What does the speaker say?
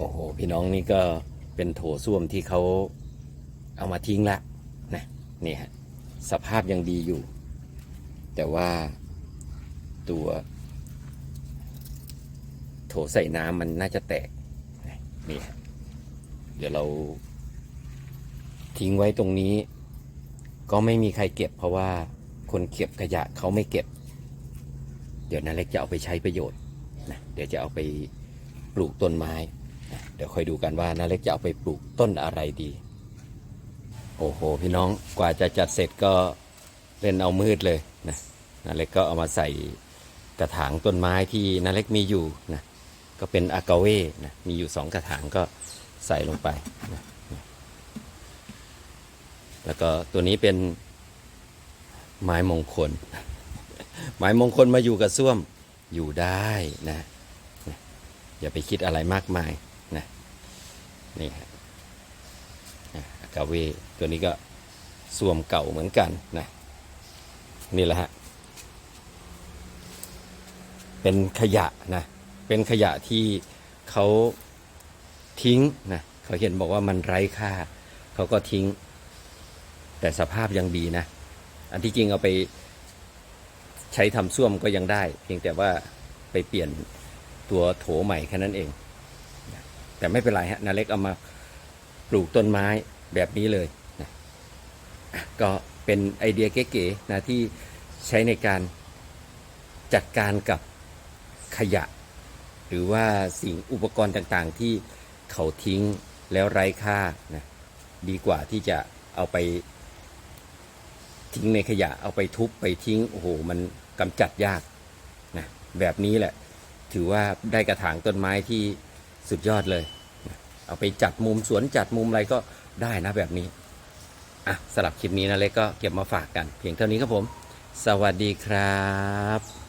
โอ้โห พี่น้องนี่ก็เป็นโถส้วมที่เขาเอามาทิ้งละนะนี่ฮะสภาพยังดีอยู่ แต่ว่าตัว โถใส่น้ำมันน่าจะแตกนี่ฮะเดี๋ยวเราทิ้งไว้ตรงนี้ ก็ไม่มีใครเก็บ เพราะว่าคนเก็บขยะเขาไม่เก็บ เดี๋ยวนาเล็กจะเอาไปใช้ประโยชน์นะเดี๋ยวจะเอาไปปลูกต้นไม้ เดี๋ยวค่อยดูกันว่านาเล็กจะเอาไปปลูกต้นอะไรดี โอ้โห พี่น้องกว่าจะจัดเสร็จก็เล่นเอามืดเลยนะนาเล็กก็เอามาใส่กระถางต้นไม้ที่นาเล็กมีอยู่นะก็เป็นอากาเว่นะมีอยู่สองกระถางก็ใส่ลงไปนะแล้วก็ตัวนี้เป็นไม้มงคล ไม้มงคลมาอยู่กับส้วมอยู่ได้นะ อย่าไปคิดอะไรมากมาย นะนี่ฮะนะอากาเวตัวนี้ก็ส้วมเก่าเหมือนกันนะนี่แหละฮะเป็นขยะนะเป็นขยะที่เขาทิ้งนะเขาเห็นบอกว่ามันไร้ค่า เขาก็ทิ้ง แต่สภาพยังดีนะ อันที่จริงเอาไปใช้ทำส้วมก็ยังได้ เพียงแต่ว่าไปเปลี่ยนตัวโถใหม่แค่นั้นเอง แต่ไม่เป็นไรฮะนาเล็กเอามาปลูกต้นไม้แบบนี้เลยนะก็เป็นไอเดียเก๋ๆนะที่ใช้ในการจัดการกับขยะ หรือว่าสิ่งอุปกรณ์ต่างๆ ที่เขาทิ้งแล้วไร้ค่านะดีกว่าที่จะเอาไปทิ้งในขยะเอาไปทุบไปทิ้ง โอ้โห มันกำจัดยากนะแบบนี้แหละ ถือว่าได้กระถางต้นไม้ที่ สุดยอดเลย เอาไปจัดมุมสวนจัดมุมอะไรก็ได้นะแบบนี้ อะสำหรับคลิปนี้นะเล็กก็เก็บมาฝากกัน เพียงเท่านี้ครับผม สวัสดีครับ